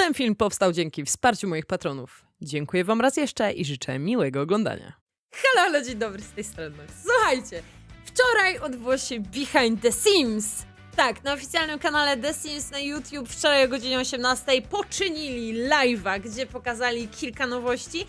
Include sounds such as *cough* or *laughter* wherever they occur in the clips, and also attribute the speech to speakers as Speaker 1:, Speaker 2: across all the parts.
Speaker 1: Ten film powstał dzięki wsparciu moich patronów. Dziękuję wam raz jeszcze i życzę miłego oglądania. Halo, halo, dzień dobry z tej strony. Słuchajcie, wczoraj odbyło się Behind the Sims. Tak, na oficjalnym kanale The Sims na YouTube wczoraj o godzinie 18 poczynili live'a, gdzie pokazali kilka nowości,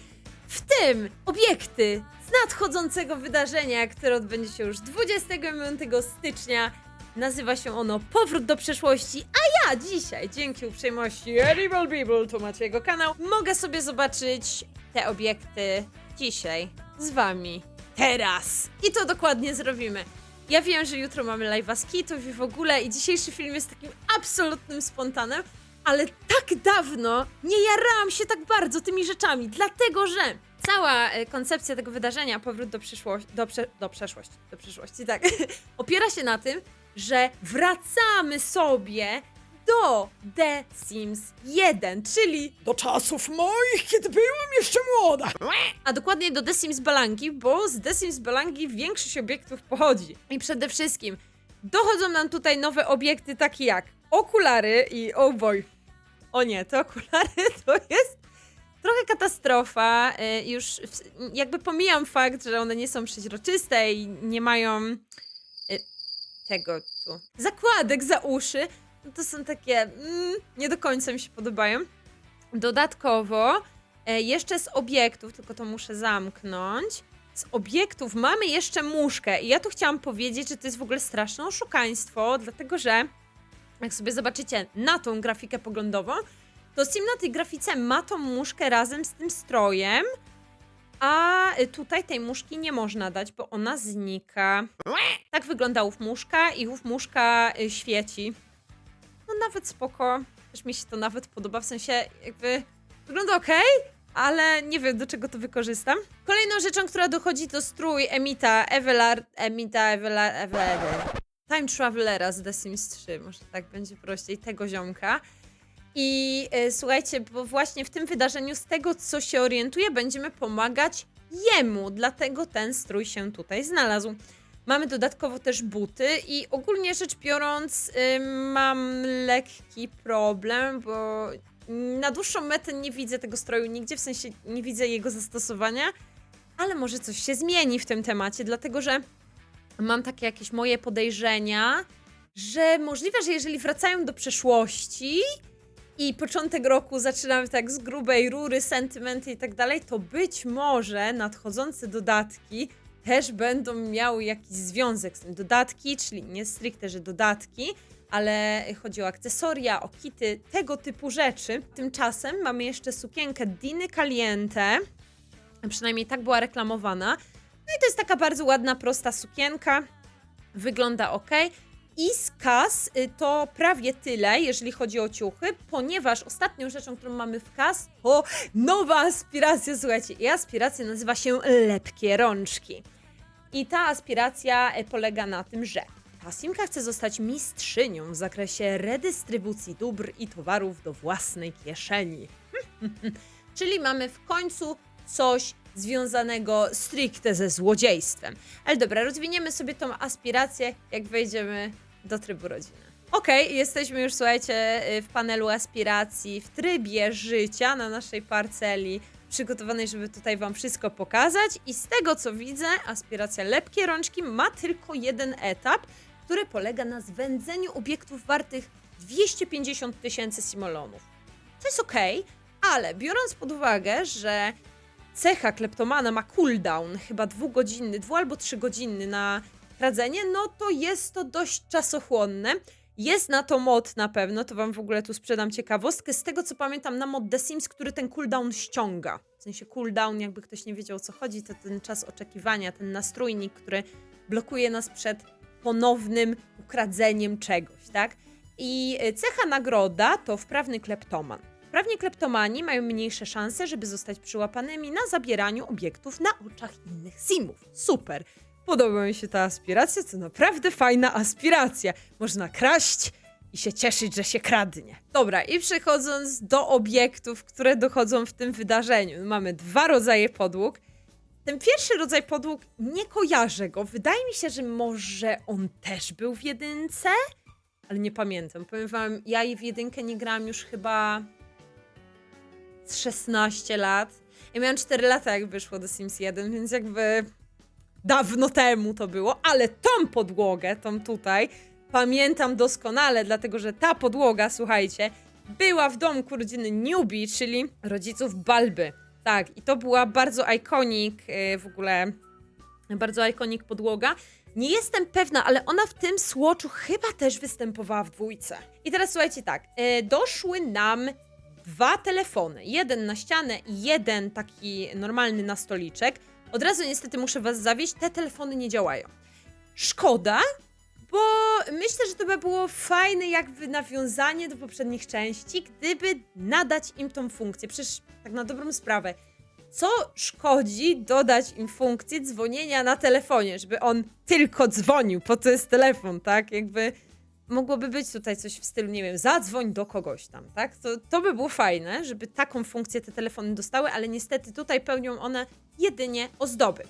Speaker 1: w tym obiekty z nadchodzącego wydarzenia, które odbędzie się już 25 stycznia. Nazywa się ono Powrót do przeszłości, a ja dzisiaj, dzięki uprzejmości Animal People, tu macie jego kanał, mogę sobie zobaczyć te obiekty dzisiaj z wami. Teraz! I to dokładnie zrobimy. Ja wiem, że jutro mamy live'a z kitów i w ogóle i dzisiejszy film jest takim absolutnym spontanem, ale tak dawno nie jarałam się tak bardzo tymi rzeczami, dlatego że cała e, koncepcja tego wydarzenia, powrót do przyszłości, do, prze, do przeszłości, do tak, *laughs* opiera się na tym, że wracamy sobie do The Sims 1, czyli
Speaker 2: Do czasów moich, kiedy byłam jeszcze młoda.
Speaker 1: a dokładnie do The Sims Balangi, bo z The Sims Balangi większość obiektów pochodzi. I przede wszystkim dochodzą nam tutaj nowe obiekty takie jak okulary i oh boy. O nie, te okulary *laughs* to jest trochę katastrofa. Y, Już jakby pomijam fakt, że one nie są przeźroczyste i nie mają tego tu. Zakładek za uszy. No to są takie mm, nie do końca mi się podobają. Dodatkowo E, jeszcze z obiektów, tylko to muszę zamknąć. Z obiektów mamy jeszcze muszkę. I ja tu chciałam powiedzieć, że to jest w ogóle straszne oszukaństwo, dlatego że jak sobie zobaczycie na tą grafikę poglądową, to Sim na tej grafice ma tą muszkę razem z tym strojem, a y, tutaj tej muszki nie można dać, bo ona znika. Tak wygląda ów muszka i ów muszka y, świeci. No nawet spoko. Też mi się to nawet podoba, w sensie jakby wygląda ok, ale nie wiem do czego to wykorzystam. Kolejną rzeczą, która dochodzi to strój Emita Evelar... Emita Evelar... Evelar... Time Travelera z The Sims 3, może tak będzie prościej, tego ziomka. I e, słuchajcie, bo właśnie w tym wydarzeniu, z tego co się orientuję, będziemy pomagać jemu, dlatego ten strój się tutaj znalazł. Mamy dodatkowo też buty i ogólnie rzecz biorąc y, mam lekki problem, bo na dłuższą metę nie widzę tego stroju nigdzie, w sensie nie widzę jego zastosowania, ale może coś się zmieni w tym temacie, dlatego że mam takie jakieś moje podejrzenia, że możliwe, że jeżeli wracają do przeszłości i początek roku zaczynamy tak z grubej rury, sentymenty i tak dalej, to być może nadchodzące dodatki też będą miały jakiś związek z tym. Dodatki, czyli nie stricte, że dodatki, ale chodzi o akcesoria, o kity, tego typu rzeczy. Tymczasem mamy jeszcze sukienkę Diny Caliente, przynajmniej tak była reklamowana. No i to jest taka bardzo ładna, prosta sukienka, wygląda ok. I z kas y, to prawie tyle, jeżeli chodzi o ciuchy, ponieważ ostatnią rzeczą, którą mamy w kas, to nowa aspiracja, słuchajcie, i aspiracja nazywa się Lepkie Rączki. I ta aspiracja e, polega na tym, że ta Simka chce zostać mistrzynią w zakresie redystrybucji dóbr i towarów do własnej kieszeni. *laughs* Czyli mamy w końcu coś związanego stricte ze złodziejstwem. Ale dobra, rozwiniemy sobie tą aspirację, jak wejdziemy do trybu rodziny. Okej, jesteśmy już, słuchajcie, y, w panelu aspiracji, w trybie życia na naszej parceli, przygotowanej, żeby tutaj Wam wszystko pokazać. I z tego co widzę, aspiracja lepkie rączki ma tylko jeden etap, który polega na zwędzeniu obiektów wartych 250 tysięcy simolonów. To jest okej, ale biorąc pod uwagę, że cecha kleptomana ma cooldown, chyba dwugodzinny, dwu albo trzygodzinny na radzenie, no to jest to dość czasochłonne. Jest na to mod na pewno, to wam w ogóle tu sprzedam ciekawostkę. Z tego co pamiętam, na mod The Sims, który ten cooldown ściąga. W sensie cooldown, jakby ktoś nie wiedział o co chodzi, to ten czas oczekiwania, ten nastrójnik, który blokuje nas przed ponownym ukradzeniem czegoś, tak? I y, cecha nagroda to wprawny kleptoman. Wprawni kleptomani mają mniejsze szanse, żeby zostać przyłapanymi na zabieraniu obiektów na oczach innych simów. Super! Podoba mi się ta aspiracja, to naprawdę fajna aspiracja. Można kraść i się cieszyć, że się kradnie. Dobra, i przechodząc do obiektów, które dochodzą w tym wydarzeniu. Mamy dwa rodzaje podłóg. Ten pierwszy rodzaj podłóg nie kojarzę go. Wydaje mi się, że może on też był w jedynce, ale nie pamiętam. Powiem wam, ja w jedynkę nie grałam już chyba z 16 lat. Ja miałam 4 lata, jak wyszło The Sims 1, więc jakby dawno temu to było, ale tą podłogę, tą tutaj, pamiętam doskonale, dlatego że ta podłoga, słuchajcie, była w domku rodziny Newbie, czyli rodziców Balby. Tak, i to była bardzo ikonik yy, w ogóle, bardzo ikonik podłoga. Nie jestem pewna, ale ona w tym słoczu chyba też występowała w dwójce. I teraz słuchajcie tak, yy, doszły nam dwa telefony. Jeden na ścianę i jeden taki normalny na stoliczek. Od razu niestety muszę was zawieść, te telefony nie działają. Szkoda, bo myślę, że to by było fajne jakby nawiązanie do poprzednich części, gdyby nadać im tą funkcję. Przecież tak na dobrą sprawę, co szkodzi dodać im funkcję dzwonienia na telefonie, żeby on tylko dzwonił, po to jest telefon, tak? Jakby mogłoby być tutaj coś w stylu, nie wiem, zadzwoń do kogoś tam, tak? To, to by było fajne, żeby taką funkcję te telefony dostały, ale niestety tutaj pełnią one jedynie ozdoby.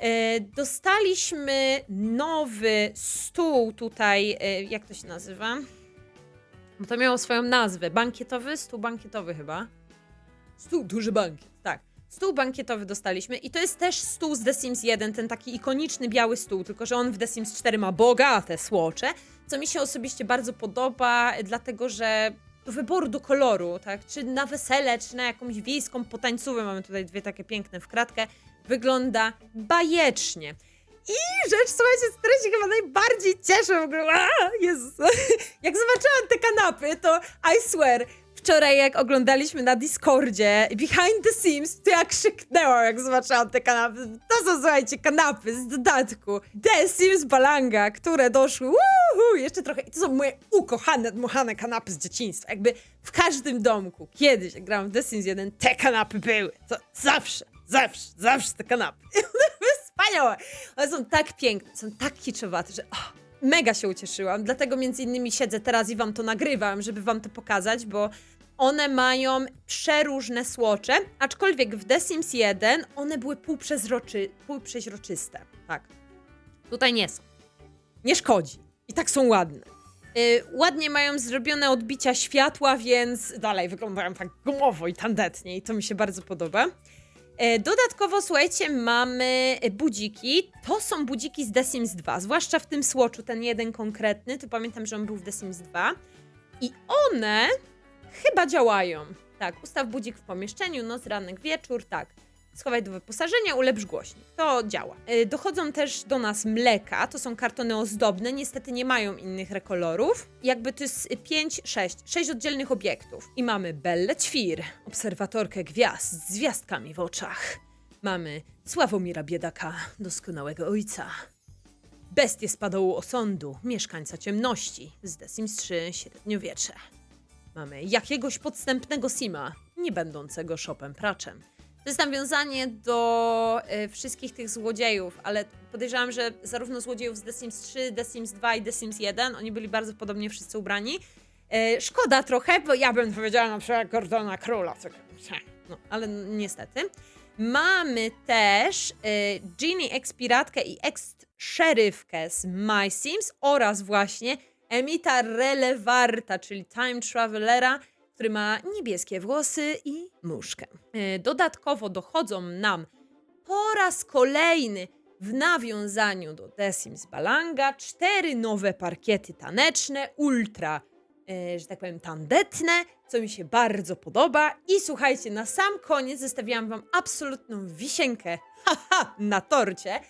Speaker 1: E, dostaliśmy nowy stół tutaj, e, jak to się nazywa? Bo to miało swoją nazwę. Bankietowy? Stół bankietowy chyba. Stół, duży bankiet, tak. Stół bankietowy dostaliśmy i to jest też stół z The Sims 1, ten taki ikoniczny biały stół, tylko że on w The Sims 4 ma bogate słocze, co mi się osobiście bardzo podoba, dlatego że do wyboru do koloru, tak, czy na wesele, czy na jakąś wiejską potańcówę, mamy tutaj dwie takie piękne w kratkę, wygląda bajecznie. I rzecz, słuchajcie, z której się chyba najbardziej cieszę w ogóle, a, Jezus, *laughs* jak zobaczyłam te kanapy, to I swear, wczoraj jak oglądaliśmy na Discordzie Behind the Sims, to ja krzyknęłam, jak zobaczyłam te kanapy. To są, słuchajcie, kanapy z dodatku The Sims Balanga, które doszły, uhu, jeszcze trochę. I to są moje ukochane, dmuchane kanapy z dzieciństwa. Jakby w każdym domku, kiedyś, jak grałam w The Sims 1, te kanapy były. To zawsze, zawsze, zawsze te kanapy. *laughs* One były wspaniałe. One są tak piękne, są tak kiczowate, że... Oh, mega się ucieszyłam, dlatego między innymi siedzę teraz i wam to nagrywam, żeby wam to pokazać, bo one mają przeróżne słocze, aczkolwiek w The Sims 1 one były półprzezroczy, półprzeźroczyste. Tak. Tutaj nie są. Nie szkodzi. I tak są ładne. Yy, ładnie mają zrobione odbicia światła, więc dalej wyglądają tak gumowo i tandetnie i to mi się bardzo podoba. E, Dodatkowo, słuchajcie, mamy budziki. To są budziki z The Sims 2, zwłaszcza w tym słoczu, ten jeden konkretny, to pamiętam, że on był w The Sims 2. I one chyba działają. Tak, ustaw budzik w pomieszczeniu, noc, ranek, wieczór, tak. Schowaj do wyposażenia, ulepsz głośnik. To działa. E, Dochodzą też do nas mleka, to są kartony ozdobne, niestety nie mają innych rekolorów. Jakby to jest 5, 6, 6 oddzielnych obiektów. I mamy Bellę Ćwir, obserwatorkę gwiazd z gwiazdkami w oczach. Mamy Sławomira Biedaka, doskonałego ojca. Bestię z padołu osądu, mieszkańca ciemności z The Sims 3 średniowiecze. Mamy jakiegoś podstępnego Sima, nie będącego szopem praczem. To jest nawiązanie do e, wszystkich tych złodziejów, ale podejrzewam, że zarówno złodziejów z The Sims 3, The Sims 2 i The Sims 1, oni byli bardzo podobnie wszyscy ubrani. E, szkoda trochę, bo ja bym powiedziała na przykład Gordona Króla. tak, No, ale niestety. Mamy też e, Ginny Ekspiratkę i Ex-Szerywkę z My Sims oraz właśnie Emita Relevarta, czyli Time Travelera, który ma niebieskie włosy i muszkę. E, Dodatkowo dochodzą nam po raz kolejny w nawiązaniu do The Sims Balanga cztery nowe parkiety taneczne, ultra, e, że tak powiem, tandetne, co mi się bardzo podoba. I słuchajcie, na sam koniec zostawiłam wam absolutną wisienkę *laughs* haha, na torcie,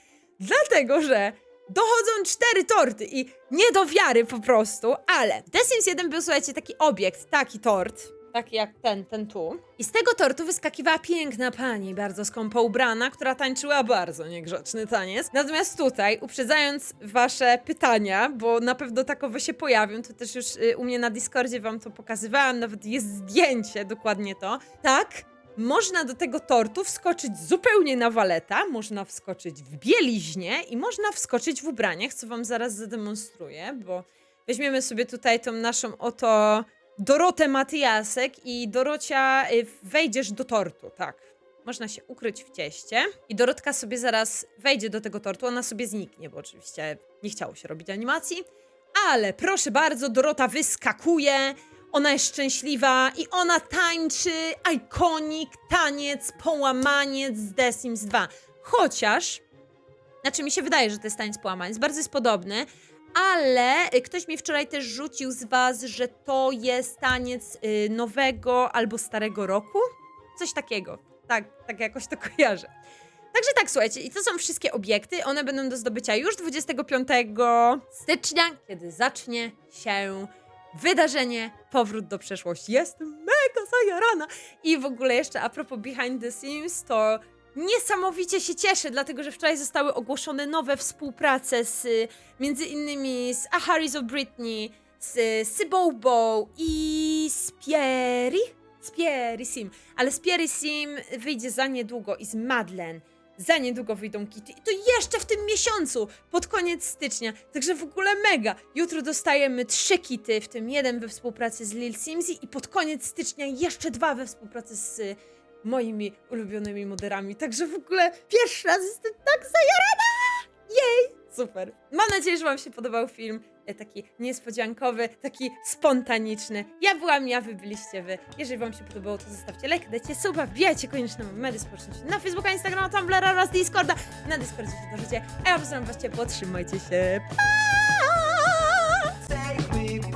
Speaker 1: dlatego że dochodzą cztery torty i nie do wiary po prostu, ale The Sims 1 był, słuchajcie, taki obiekt, taki tort, taki jak ten, ten tu. I z tego tortu wyskakiwała piękna pani, bardzo skąpo ubrana, która tańczyła bardzo niegrzeczny taniec. Natomiast tutaj, uprzedzając wasze pytania, bo na pewno takowe się pojawią, to też już y, u mnie na Discordzie wam to pokazywałam, nawet jest zdjęcie, dokładnie to. Tak, można do tego tortu wskoczyć zupełnie na waleta, można wskoczyć w bieliźnie i można wskoczyć w ubraniach, co wam zaraz zademonstruję, bo weźmiemy sobie tutaj tą naszą oto Dorotę Matyjasek i Dorocia y, wejdziesz do tortu, tak. Można się ukryć w cieście i Dorotka sobie zaraz wejdzie do tego tortu, ona sobie zniknie, bo oczywiście nie chciało się robić animacji. Ale proszę bardzo, Dorota wyskakuje, ona jest szczęśliwa i ona tańczy ikonik taniec, połamaniec z The Sims 2. Chociaż, znaczy mi się wydaje, że to jest taniec połamaniec, bardzo jest podobny, ale ktoś mi wczoraj też rzucił z was, że to jest taniec y, nowego albo starego roku. Coś takiego. Tak, tak jakoś to *laughs* kojarzę. Także tak, słuchajcie, i to są wszystkie obiekty. One będą do zdobycia już 25 stycznia, kiedy zacznie się wydarzenie Powrót do przeszłości. Jestem mega zajarana! I w ogóle jeszcze a propos Behind the Scenes, to niesamowicie się cieszę, dlatego że wczoraj zostały ogłoszone nowe współprace z między innymi z A Harris of Britney, z Sybobo i z Pierry? Z Pierry Sim. Ale z Pierry Sim wyjdzie za niedługo i z Madeleine. Za niedługo wyjdą kity. I to jeszcze w tym miesiącu, pod koniec stycznia. Także w ogóle mega. Jutro dostajemy trzy kity, w tym jeden we współpracy z Lil Simsy i pod koniec stycznia jeszcze dwa we współpracy z y, moimi ulubionymi moderami. Także w ogóle pierwszy raz jestem tak zajarana! Jej! Super. Mam nadzieję, że Wam się podobał film. E, taki niespodziankowy, taki spontaniczny. Ja byłam, ja wy byliście wy. Jeżeli wam się podobało, to zostawcie like, dajcie suba, wbijajcie koniecznie numery społeczności na Facebooka, Instagrama, Tumblera oraz Discorda. Na Discordzie się dorzucie, a ja pozdrawiam was ciepło, trzymajcie się, pa! Take me